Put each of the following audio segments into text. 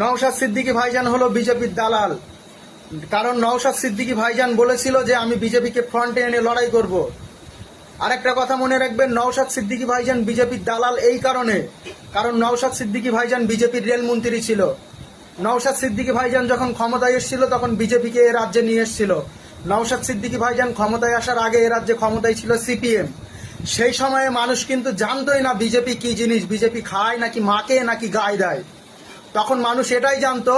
নওশাদ সিদ্দিকী ভাইজান হলো বিজেপির দালাল। কারণ নওশাদ সিদ্দিকী ভাইজান বলেছিল যে, আমি বিজেপিকে ফ্রন্টে এনে লড়াই করব। আরেকটা কথা মনে রাখবেন, নওশাদ সিদ্দিকী ভাইজান বিজেপির দালাল এই কারণে, কারণ নওশাদ সিদ্দিকী ভাইজান বিজেপির রেলমন্ত্রী ছিল। নওশাদ সিদ্দিকী ভাইজান যখন ক্ষমতায় এসেছিল, তখন বিজেপিকে এ রাজ্যে নিয়ে এসেছিল। নওশাদ সিদ্দিকী ভাইজান ক্ষমতায় আসার আগে এ রাজ্যে ক্ষমতায় ছিল সিপিএম। সেই সময়ে মানুষ কিন্তু জানতোই না বিজেপি কি জিনিস, বিজেপি খায় নাকি মাকে নাকি গায়ে দেয়। তখন মানুষ এটাই জানতো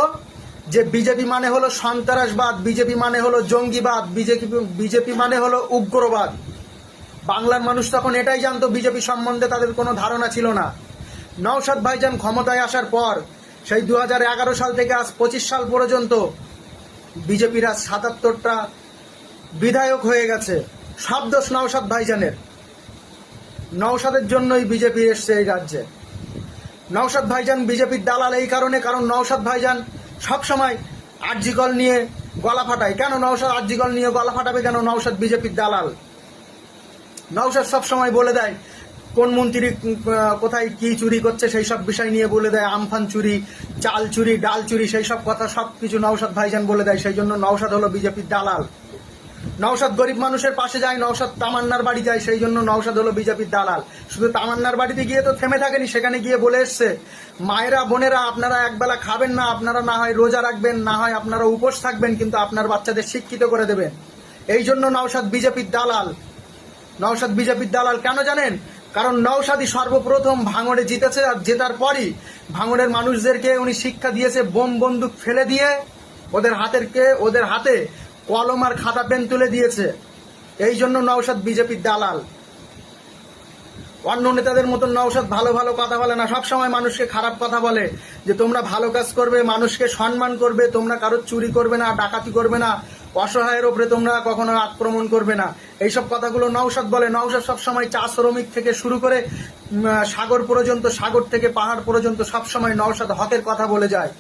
যে বিজেপি মানে হলো সন্ত্রাসবাদ, বিজেপি মানে হলো জঙ্গিবাদ, বিজেপি বিজেপি মানে হলো উগ্রবাদ। বাংলার মানুষ তখন এটাই জানতো, বিজেপি সম্বন্ধে তাদের কোনো ধারণা ছিল না। নওশাদ ভাইজান ক্ষমতায় আসার পর, সেই দু হাজার এগারো সাল থেকে আজ পঁচিশ সাল পর্যন্ত বিজেপির আজ সাতাত্তরটা বিধায়ক হয়ে গেছে। সব দোষ নওশাদ ভাইজানের। নওশাদের জন্যই বিজেপি এসছে এই রাজ্যে। নওশাদ ভাইজান বিজেপির দালাল এই কারণে, কারণ নওশাদ ভাইজান সবসময় আরজিকল নিয়ে গলা ফাটায়। কেন নওশাদ আরজিকল নিয়ে গলা ফাটাবে? কেন নওশাদ বিজেপির দালাল? নওশাদ সবসময় বলে দেয়, কোন মন্ত্রী কোথায় কি চুরি করছে সেই সব বিষয় নিয়ে বলে দেয়, আমফান চুরি, চাল চুরি, ডাল চুরি, সেই সব কথা সব কিছু নওশাদ ভাইজান বলে দেয়। সেই জন্য নওশাদ হলো বিজেপির দালাল। নওশাদ গরিব মানুষের পাশে যায়, নওশাদ তামান্নার বাড়ি যায়, সেই জন্য নওশাদ হলো বিজেপির দালাল। শুধু তামান্নার বাড়িতে গিয়ে তো থেমে থাকেনি, সেখানে গিয়ে বলে এসছে, মায়েরা, বোনেরা, আপনারা একবেলা খাবেন না, আপনারা না হয় রোজা রাখবেন, না হয় আপনারা উপোস থাকবেন, কিন্তু আপনার বাচ্চাদের শিক্ষিত করে দেবেন। এই জন্য নওশাদ বিজেপির দালাল। নওশাদ বিজেপির দালাল কেন জানেন? কারণ নওশাদই সর্বপ্রথম ভাঙড়ে জিতেছে, আর জেতার পরই ভাঙড়ের মানুষদেরকে উনি শিক্ষা দিয়েছে, বোম বন্দুক ফেলে দিয়ে ওদের হাতেরকে, ওদের হাতে কলম আর খাতা পেন তুলে দিয়েছে। এই জন্য নওশাদ বিজেপির দালাল। অন্য নেতাদের মতন নওশাদ ভালো ভালো কথা বলে না। সবসময় মানুষকে খারাপ কথা বলে যে তোমরা ভালো কাজ করবে, মানুষকে সম্মান করবে, তোমরা কারোর চুরি করবে না, ডাকাতি করবে না, অসহায়ের ওপরে তোমরা কখনো আক্রমণ করবে না। এইসব কথাগুলো নওশাদ বলে। নওশাদ সবসময় চা শ্রমিক থেকে শুরু করে সাগর পর্যন্ত, সাগর থেকে পাহাড় পর্যন্ত সবসময় নওশাদ হকের কথা বলে যায়।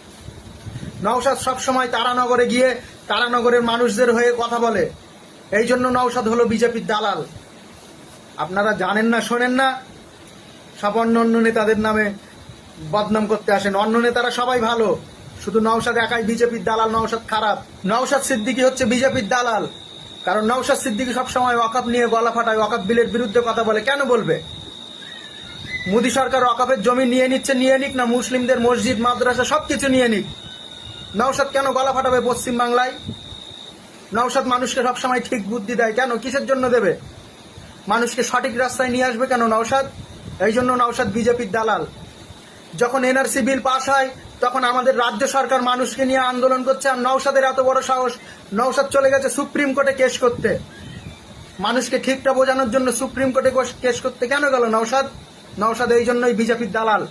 নওশাদ সবসময় তারানগরে গিয়ে তারানগরের মানুষদের হয়ে কথা বলে। এই জন্য নওশাদ হলো বিজেপির দালাল। আপনারা জানেন না, শোনেন না। সব অন্য অন্য নেতাদের নামে বদনাম করতে আসেন। অন্য নেতারা সবাই ভালো। শুধু নওশাদ একাই বিজেপির দালাল, নওশাদ খারাপ। নওশাদ সিদ্দিকি হচ্ছে বিজেপির দালাল। কারণ নওশাদ সিদ্দিকি সবসময় ওয়াকাপ নিয়ে গলা ফাটায় ওয়াকাপ বিলের বিরুদ্ধে কথা বলে। কেন বলবে? মোদী সরকার ওয়াকাপের জমি নিয়ে নিচ্ছে, নিয়ে নিক না। মুসলিমদের মসজিদ, মাদ্রাসা সবকিছু নিয়ে নিক। নওশাদ কেন গলা ফাটাবে পশ্চিম বাংলায়? নওশাদ মানুষকে সবসময় ঠিক বুদ্ধি দেয় কেন? কিসের জন্য দেবে? মানুষকে সঠিক রাস্তায় নিয়ে আসবে কেন নওশাদ? এই জন্য নওশাদ বিজেপির দালাল। যখন এনআরসি বিল পাশ হয়, তখন আমাদের রাজ্য সরকার মানুষকে নিয়ে আন্দোলন করছে আর নওশাদের এত বড় সাহস, নওশাদ চলে গেছে সুপ্রিম কোর্টে কেস করতে। মানুষকে ঠিকটা বোঝানোর জন্য সুপ্রিম কোর্টে কেস করতে কেন গেল নওশাদ? নওশাদ এই জন্যই বিজেপির দালাল।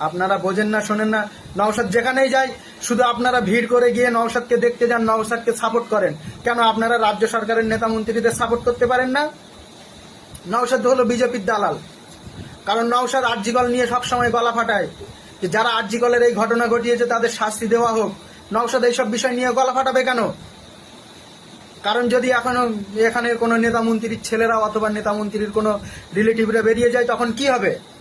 আপনারা বোঝেন না, শোনেন না। নওশাদ যেখানেই যায়, শুধু আপনারা ভিড় করে গিয়ে নওশাদকে দেখতে যান, নওশাদকে সাপোর্ট করেন। কেন আপনারা রাজ্য সরকারের নেতা মন্ত্রীদের সাপোর্ট করতে পারেন না? নওশাদ হলো বিজেপির দালাল। কারণ নওশাদ আর্জিকল নিয়ে সবসময় গলা ফাটায়। যে যারা আর্জিকলের এই ঘটনা ঘটিয়েছে, তাদের শাস্তি দেওয়া হোক। নওশাদ এইসব বিষয় নিয়ে গলা ফাটাবে কেন? কারণ যদি এখনও এখানে কোনো নেতা মন্ত্রীর ছেলেরা অথবা নেতা মন্ত্রীর কোনো রিলেটিভরা বেরিয়ে যায়, তখন কি হবে?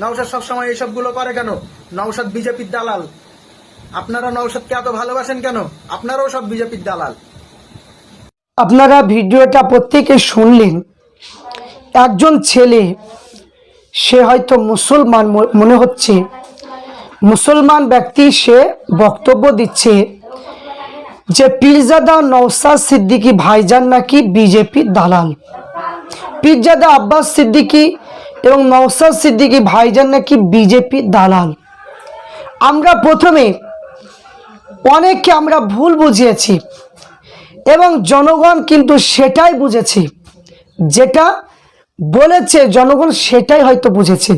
নওশাদ সবসময় এইসবগুলো করে কেন? নওশাদ বিজেপির দালাল। আপনারা নওশাদকে এত ভালোবাসেন কেন? আপনারাও সব বিজেপির দালাল। আপনারা ভিডিওটা প্রত্যেকে শুনলেন। একজন ছেলে, সে হয়তো মুসলমান মনে হচ্ছে। মুসলমান ব্যক্তি, সে বক্তব্য দিচ্ছে যে, পীরজাদা নৌসাদ সিদ্দিকী ভাইজান নাকি বিজেপি দালাল? পীরজাদা আব্বাস সিদ্দিকী এবং নৌসাদ সিদ্দিকী ভাইজান নাকি বিজেপি দালাল। আমরা প্রথমে অনেককে আমরা ভুল বুঝিয়েছি এবং জনগণ কিন্তু সেটাই বুঝেছে। যেটা বলেছে জনগণ সেটাই হয়তো বুঝেছে।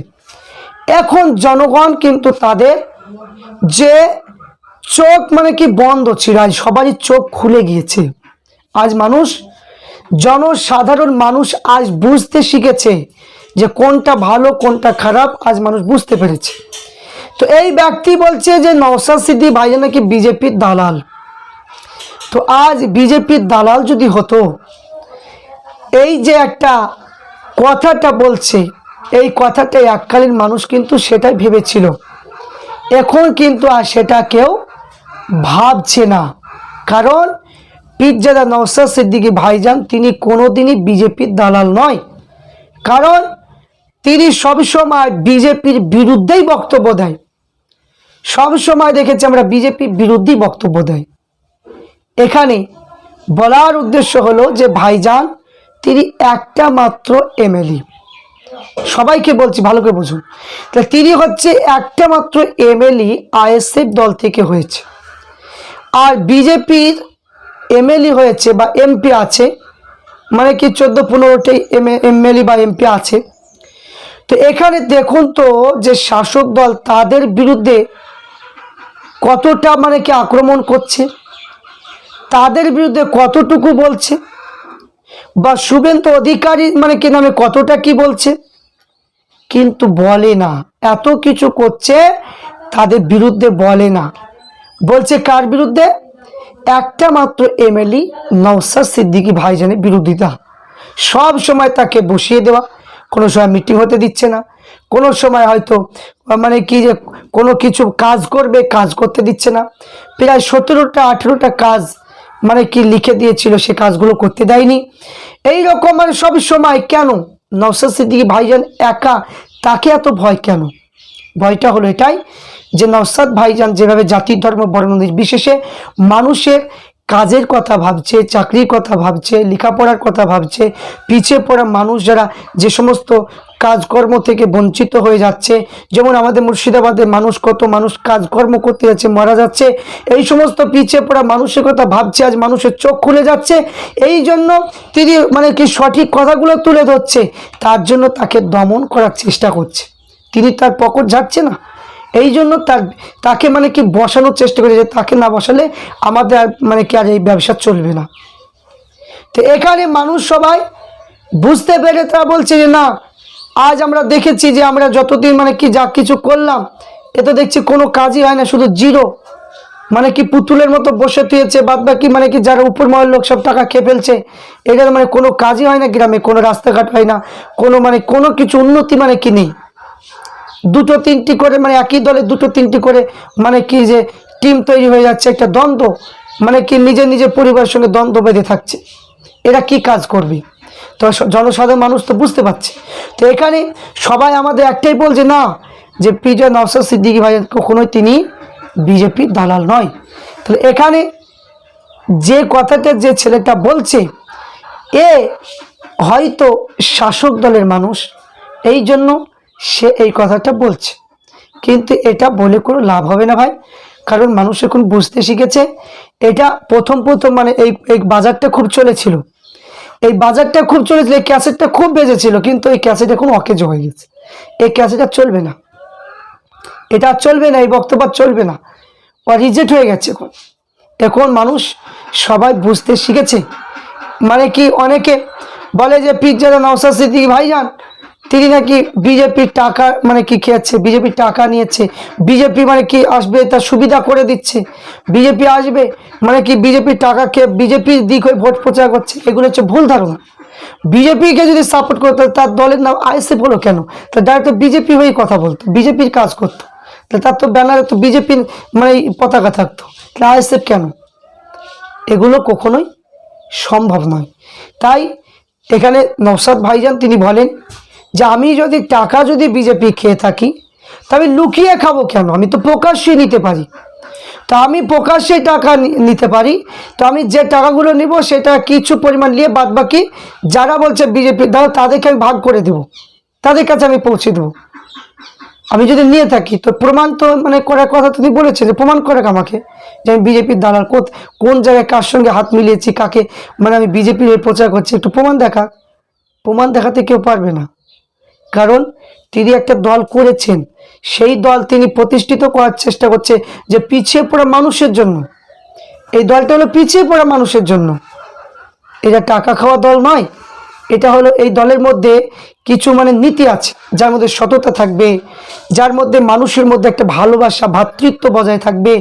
এখন জনগণ কিন্তু তাদের যে চোখ মানে কি বন্ধ ছিল আজ সবারই চোখ খুলে গিয়েছে। আজ মানুষ, জনসাধারণ মানুষ আজ বুঝতে শিখেছে যে কোনটা ভালো, কোনটা খারাপ, আজ মানুষ বুঝতে পেরেছে। তো এই ব্যক্তি বলছে যে নওসাদ সিদ্দি ভাইজান নাকি বিজেপির দালাল। তো আজ বিজেপির দালাল যদি হতো, এই যে একটা কথাটা বলছে, এই কথাটা এককালীন মানুষ কিন্তু সেটাই ভেবেছিল। এখন কিন্তু আর সেটা কেউ ভাবছে না। কারণ পীরজাদা নওসাদ সিদ্দিকী ভাইজান, তিনি কোনোদিনই বিজেপির দালাল নয়। কারণ তিনি সবসময় বিজেপির বিরুদ্ধেই বক্তব্য দেয়। সবসময় দেখেছি আমরা বিজেপির বিরুদ্ধেই বক্তব্য দেয়। এখানে বলার উদ্দেশ্য হলো যে ভাইজান, তিনি একটা মাত্র এমএলএ সবাইকে বলছি, ভালো করে বুঝুন। তা তিনি হচ্ছে একটা মাত্র এমএলএ আইএসএফ দল থেকে হয়েছে। আর বিজেপির এমএলএ হয়েছে বা এমপি আছে মানে কি চোদ্দ পনেরোটাই এম এমএলএ বা এমপি আছে। তো এখানে দেখুন তো যে শাসক দল তাদের বিরুদ্ধে কতটা মানে কি আক্রমণ করছে, তাদের বিরুদ্ধে কতটুকু বলছে, বা শুভেন্দু অধিকারী মানে কি নামে কতটা কি বলছে, কিন্তু বলে না। এত কিছু করছে, তাদের বিরুদ্ধে বলে না। বলছে কার বিরুদ্ধে? একটা মাত্র এমএলই নওসাদ সিদ্দিকী ভাইজানের বিরোধিতা। সব সময় তাকে বসিয়ে দেওয়া। কোনো সময় মিটিং হতে দিচ্ছে না। কোনো সময় হয়তো মানে কি যে, কোনো কিছু কাজ করবে, কাজ করতে দিচ্ছে না। প্রায় সতেরোটা, আঠেরোটা কাজ মানে কি লিখে দিয়েছিল, সে কাজগুলো করতে দেয়নি। এই রকম মানে সব সময় কেন? নওসাদ সিদ্দিকী ভাইজান একা, তাকে এত ভয় কেন? ভয়টা হলো এটাই যে নওসাদ ভাইজান যেভাবে জাতির ধর্ম বর্ণ বিশেষে মানুষের কাজের কথা ভাবছে, চাকরির কথা ভাবছে, লেখাপড়ার কথা ভাবছে, পিছিয়ে পড়া মানুষ যারা যে সমস্ত কাজকর্ম থেকে বঞ্চিত হয়ে যাচ্ছে, যেমন আমাদের মুর্শিদাবাদে মানুষ কত মানুষ কাজকর্ম করতে যাচ্ছে, মারা যাচ্ছে, এই সমস্ত পিছিয়ে পড়া মানুষের কথা ভাবছে, আজ মানুষের চোখ খুলে যাচ্ছে, এই জন্য তিনি মানে কি সঠিক কথাগুলো তুলে ধরছে, তার জন্য তাকে দমন করার চেষ্টা করছে। তিনি তার পকট ঝাড়ছে না? এই জন্য তার তাকে মানে কি বসানোর চেষ্টা করে যে তাকে না বসালে আমাদের মানে কি আর এই ব্যবসা চলবে না। তো এখানে মানুষ সবাই বুঝতে পেরে তারা বলছে যে না, আজ আমরা দেখেছি যে আমরা যতদিন মানে কি যা কিছু করলাম এ তো দেখছি কোনো কাজই হয় না, শুধু জিরো। মানে কি পুতুলের মতো বসে থুয়েছে, বাদ বাকি মানে কি যারা উপর মহল লোক সব টাকা খেয়ে ফেলছে এদের মানে কোনো কাজই হয় না, গ্রামে কোনো রাস্তাঘাট হয় না, কোনো মানে কোনো কিছু উন্নতি মানে কি নেই। দুটো তিনটি করে মানে একই দলে দুটো তিনটি করে মানে কি যে টিম তৈরি হয়ে যাচ্ছে, একটা দ্বন্দ্ব মানে কি নিজে নিজে পরিবারের সঙ্গে দ্বন্দ্ব বেঁধে থাকছে। এরা কি কাজ করবে? তো জনসাধারণ মানুষ তো বুঝতে পারছে। তো এখানে সবাই আমাদের একটাই বলছে না, যে পিজা নওসাদ সিদ্দিকী ভাই কখনোই তিনি বিজেপির দালাল নয়। তাহলে এখানে যে কথাটা যে ছেলেটা বলছে, এ হয়তো শাসক দলের মানুষ, এই জন্য সে এই কথাটা বলছে। কিন্তু এটা বলে কোনো লাভ হবে না ভাই। কারণ মানুষ এখন বুঝতে শিখেছে, এটা প্রথম প্রথম মানে এই এই বাজারটা খুব চলেছিল। এই বাজারটা খুব চলেছিল, এই ক্যাসেটটা খুব বেজেছিল, কিন্তু এই ক্যাসেট এখন অকেজ হয়ে গেছে। এই ক্যাসেট আর চলবে না। এটা চলবে না, এই বক্তব্য চলবে না। রিজেক্ট হয়ে গেছে এখন। এখন মানুষ সবাই বুঝতে শিখেছে। মানে কি অনেকে বলে যে পিজ্জারা নওসাদ সিদ্দিকি ভাইজান তিনি নাকি বিজেপির টাকা মানে কি খেয়েছে? বিজেপির টাকা নিয়েছে। বিজেপি মানে কি আসবে তার সুবিধা করে দিচ্ছে? বিজেপি আসবে মানে কি বিজেপির টাকা খেয়ে বিজেপির দিক হয়ে ভোট প্রচার করছে? এগুলো হচ্ছে ভুল ধারণা। বিজেপিকে যদি সাপোর্ট করতো, তার দলের নাম আইএসএফ হলো কেন? তা ডাইরেক্ট বিজেপি হয়েই কথা বলতো, বিজেপির কাজ করতো। তা তার তো ব্যানারে তো বিজেপির মানে পতাকা থাকতো। তাহলে আইএসএফ কেন? এগুলো কখনোই সম্ভব নয়। তাই এখানে নওসাদ ভাইজান তিনি বলেন যে আমি যদি টাকা যদি বিজেপি খেয়ে থাকি তবে লুকিয়ে খাব কেন? আমি তো প্রকাশ্যে নিতে পারি। তা আমি প্রকাশ্যে টাকা নিতে পারি। তো আমি যে টাকাগুলো নিব, সেটা কিছু পরিমাণ নিয়ে বাদ বাকি যারা বলছে বিজেপি দ্বারা, তাদেরকে আমি ভাগ করে দেব। তাদের কাছে আমি পৌঁছে দেবো। আমি যদি নিয়ে থাকি, তো প্রমাণ তো মানে করার কথা তুমি বলেছে, যে প্রমাণ করে আমাকে যে আমি বিজেপির দালাল কোন জায়গায় কার সঙ্গে হাত মিলিয়েছি, কাকে মানে আমি বিজেপির প্রচার করছি, একটু প্রমাণ দেখা। প্রমাণ দেখাতে কেউ পারবে না। কারণ তিনি একটা দল করেছেন। সেই দল তিনি প্রতিষ্ঠিত করার চেষ্টা করছে যে পিছিয়ে পড়া মানুষের জন্য। এই দলটা হলো পিছিয়ে পড়া মানুষের জন্য। এটা টাকা খাওয়া দল নয়, এটা হলো এই দলের মধ্যে কিছু মানে নীতি আছে, যার মধ্যে সততা থাকবে, যার মধ্যে মানুষের মধ্যে একটা ভালোবাসা ভ্রাতৃত্ব বজায় থাকবে।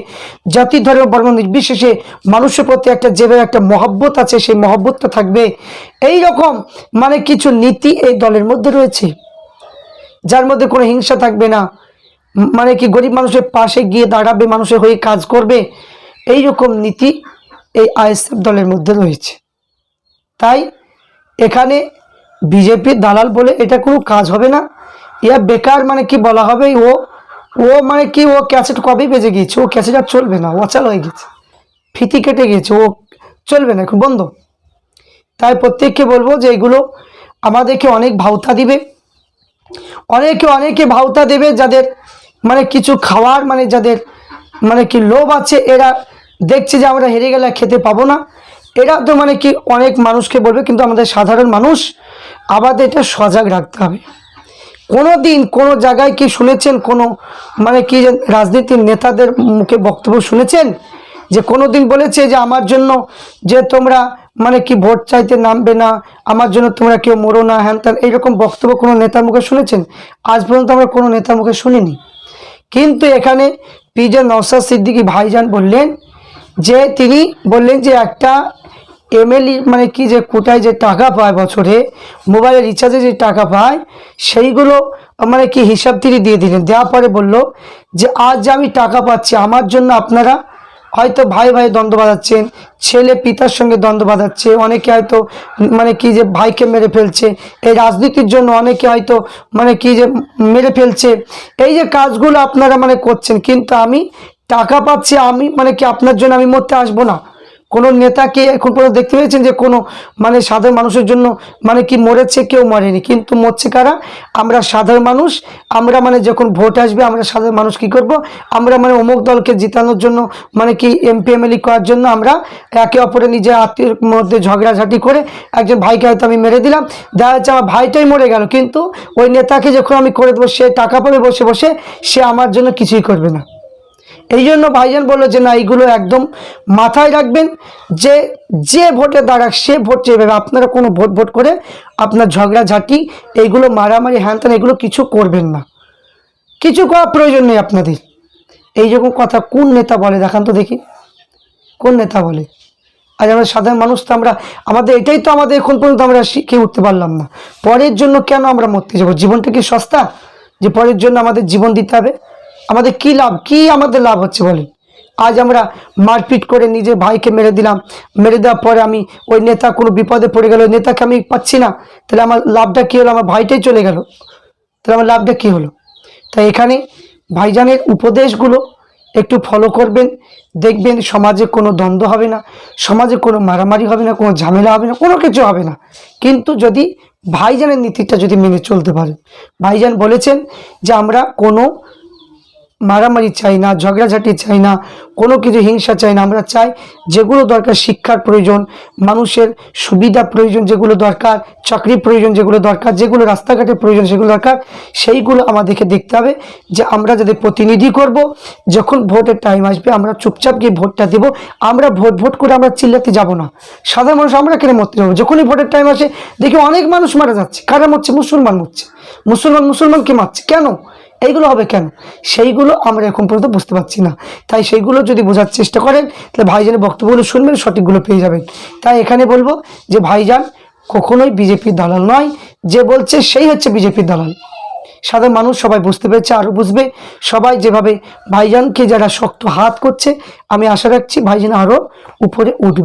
জাতি ধর্ম, বর্ণ নির্বিশেষে মানুষের প্রতি একটা যেভাবে একটা মহব্বত আছে, সেই মহব্বতটা থাকবে। এই রকম মানে কিছু নীতি এই দলের মধ্যে রয়েছে। যার মধ্যে কোনো হিংসা থাকবে না। মানে কি গরিব মানুষের পাশে গিয়ে দাঁড়াবে, মানুষের হয়ে কাজ করবে? এই রকম নীতি এই আইএসএফ দলের মধ্যে রয়েছে। তাই এখানে বিজেপির দালাল বলে এটা কোনো কাজ হবে না। ইয়া বেকার মানে কি বলা হবে? ও ও মানে কি ও ক্যাসেট কবে বেজে গিয়েছে? ও ক্যাসেট আর চলবে না অচাল হয়ে গেছে ফিতি কেটে গিয়েছে, ও চলবে না, এখন বন্ধ। তাই প্রত্যেককে বলব যে এগুলো আমাদেরকে অনেক ভাওতা দিবে। অনেকে অনেকে ভাওতা দেবে যাদের মানে কিছু খাওয়ার মানে যাদের মানে কি লোভ আছে, এরা দেখছে যে আমরা হেরে গেলে খেতে পাবো না। এরা তো মানে কি অনেক মানুষকে বলবে, কিন্তু আমাদের সাধারণ মানুষ আমাদের এটা সজাগ রাখতে হবে। কোনো দিন কোনো জায়গায় কি শুনেছেন, কোনো মানে কি রাজনীতির নেতাদের মুখে বক্তব্য শুনেছেন? যে কোনো দিন বলেছে যে, আমার জন্য যে তোমরা মানে কি ভোট চাইতে নামবে না? আমার জন্য তোমরা কেউ মরো না। হ্যান ত্যান, এইরকম বক্তব্য কোনো নেতার মুখে শুনেছেন? আজ পর্যন্ত আমরা কোনো নেতার মুখে শুনিনি। কিন্তু এখানে পিজে নওসাদ সিদ্দিকি ভাইজান বললেন যে, তিনি বললেন যে, একটা এমএলই মানে কি যে, কোটায় যে টাকা পায় বছরে মোবাইলের রিচার্জে যে টাকা পায়, সেইগুলো মানে কি হিসাব তিনি দিয়ে দিলেন। দেওয়ার পরে বলল যে, আজ যে আমি টাকা পাচ্ছি, আমার জন্য আপনারা হয়তো ভাই ভাই দ্বন্দ্ব বাঁধাচ্ছেন, ছেলে পিতার সঙ্গে দ্বন্দ্ব বাঁধাচ্ছে, অনেকে হয়তো মানে কি যে ভাইকে মেরে ফেলছে, এই রাজনীতির জন্য অনেকে হয়তো মানে কি যে মেরে ফেলছে, এই যে কাজগুলো আপনারা মানে করছেন, কিন্তু আমি টাকা পাচ্ছি, আমি মানে কি আপনার জন্য আমি মরতে আসব না? কোনো নেতাকে এখন পর্যন্ত দেখতে পেয়েছেন যে কোনো মানে সাধারণ মানুষের জন্য মানে কি মরেছে, কেউ মরেনি। কিন্তু মরছে কারা? আমরা সাধারণ মানুষ, আমরা মানে যখন ভোট আসবে, আমরা সাধারণ মানুষ কি করব? আমরা মানে অমুক দলকে জিতানোর জন্য মানে কি এমপি, এমএলএ করার জন্য আমরা একে অপরের নিজের আত্মীয়ের মধ্যে ঝগড়াঝাটি করে একজন ভাইকে হয়তো আমি মেরে দিলাম। দেখা যাচ্ছে আমার ভাইটাই মরে গেল, কিন্তু ওই নেতাকে যখন আমি করে দেবো, সে টাকা পাবে বসে বসে, সে আমার জন্য কিছুই করবে না। এই জন্য ভাইজান বলল যে, না এইগুলো একদম মাথায় রাখবেন যে যে ভোটে দাঁড়াক, সে ভোট চেয়ে আপনারা কোনো ভোট ভোট করে আপনার ঝগড়াঝাটি এইগুলো মারামারি হ্যান এগুলো কিছু করবেন না। কিছু করার প্রয়োজন নেই আপনাদের। এই রকম কথা কোন নেতা বলে? দেখান তো দেখি। কোন নেতা বলে? আজ আমরা সাধারণ মানুষ তো আমরা, আমাদের এটাই তো আমাদের এখন পর্যন্ত আমরা শিখে উঠতে পারলাম না। পরের জন্য কেন আমরা মরতে যাব? জীবনটা কি সস্তা? যে পরের জন্য আমাদের জীবন দিতে হবে। আমাদের কি লাভ? কি আমাদের লাভ হচ্ছে বলেন? আজ আমরা মারপিট করে নিজের ভাইকে মেরে দিলাম। মেরে দেওয়ার পরে আমি ওই নেতা কোনো বিপদে পড়ে গেল নেতাকে আমি পাচ্ছি না। তাহলে আমার লাভটা কী হলো? আমার ভাইটাই চলে গেল। তাহলে আমার লাভটা কী হলো? তাই এখানে ভাইজানের উপদেশগুলো একটু ফলো করবেন। দেখবেন সমাজে কোনো দ্বন্দ্ব হবে না, সমাজে কোনো মারামারি হবে না, কোনো ঝামেলা হবে না, কোনো কিছু হবে না। কিন্তু যদি ভাইজানের নীতিটা যদি মেনে চলতে পারেন, ভাইজান বলেছেন যে আমরা কোনো মারামারি চাই না, ঝগড়াঝাটি চাই না, কোনো কিছু হিংসা চাই না। আমরা চাই যেগুলো দরকার শিক্ষার প্রয়োজন, মানুষের সুবিধা প্রয়োজন যেগুলো দরকার, চাকরির প্রয়োজন যেগুলো দরকার, যেগুলো রাস্তাঘাটের প্রয়োজন সেগুলো দরকার, সেইগুলো আমাদেরকে দেখতে হবে যে আমরা যাদের প্রতিনিধি করব। যখন ভোটের টাইম আসবে, আমরা চুপচাপ গিয়ে ভোটটা দেবো। আমরা ভোট ভোট করে আমরা চিল্লাতে যাব না। সাধারণ মানুষ আমরা কেন মরতে যাব? যখনই ভোটের টাইম আসে, দেখি অনেক মানুষ মারা যাচ্ছে। কারা মরছে? মুসলমান মরছে। মুসলমান মুসলমানকে মারছে? কেন? এইগুলো হবে কেন? সেইগুলো আমরা এখন পর্যন্ত বুঝতে পারছি না। তাই সেইগুলো যদি বোঝার চেষ্টা করেন, তাহলে ভাইজানের বক্তব্যগুলো শুনবেন, সঠিকগুলো পেয়ে যাবেন। তাই এখানে বলব যে, ভাইজান কখনোই বিজেপির দালাল নয়, যে বলছে সেই হচ্ছে বিজেপির দালাল। সাধারণ মানুষ সবাই বুঝতে পেরেছে, আরও বুঝবে। সবাই যেভাবে ভাইজানকে যারা শক্ত হাত করছে, আমি আশা রাখছি ভাইজান আরও উপরে উঠবে।